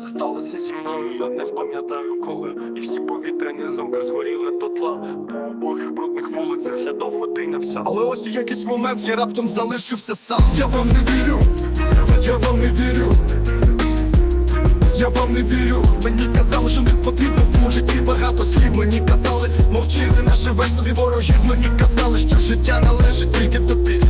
Це сталося зі мною, я не пам'ятаю коли. І всі повітряні замки згоріли дотла. По обох брудних вулицях я довго тинявся. Але ось у якийсь момент я раптом залишився сам. Я вам не вірю, я вам не вірю. Я вам не вірю, мені казали, що не потрібно в цьому житті багато слів. Мені казали, мовчи, не живеш собі ворогів. Мені казали, що життя належить тільки тобі.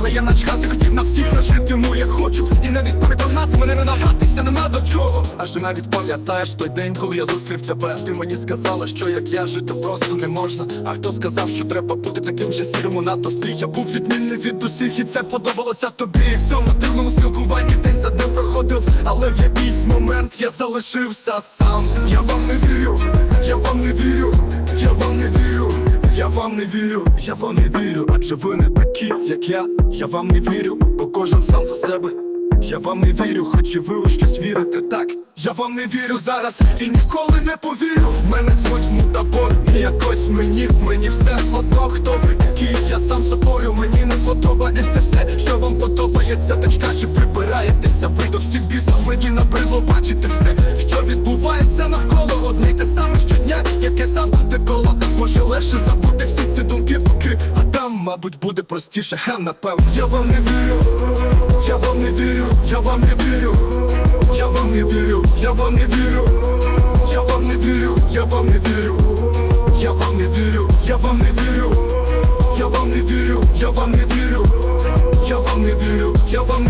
Але я начхати хотів на всіх нажити, тому я хочу. І навіть переконати мене не нагатися нема до чого. Аж навіть пам'ятаєш той день, коли я зустрів тебе. Ти мені сказала, що як я жити просто не можна. А хто сказав, що треба бути таким же сірому натовпі? Я був відмінний від усіх, і це подобалося тобі. І в цьому дивному спілкуванні день за днем проходив, але в якийсь момент я залишився сам. Я вам не вірю, я вам не вірю, я вам не вірю. Вам не вірю, я вам не вірю, адже ви не такі, як я. Я вам не вірю, бо кожен сам за себе. Я вам не вірю, хоч і ви у щось вірите так. Я вам не вірю зараз і ніколи не повірю. Мене звуть мутабор, якось мені, мені все одно, хто ви такі. Я сам собою, мені не подобається все, що вам подобається, так краще прибираєтеся. Ви до всіх бісів мені набридло мабуть, буде простіше, ха, напевно. Я вам не вірю, я вам не вірю, я вам не вірю, я вам не вірю, я вам не вірю, я вам не вірю, я вам не вірю, я вам не вірю, я вам не вірю, я вам не вірю, я вам не вірю, я вам не вірю, я вам не вірю.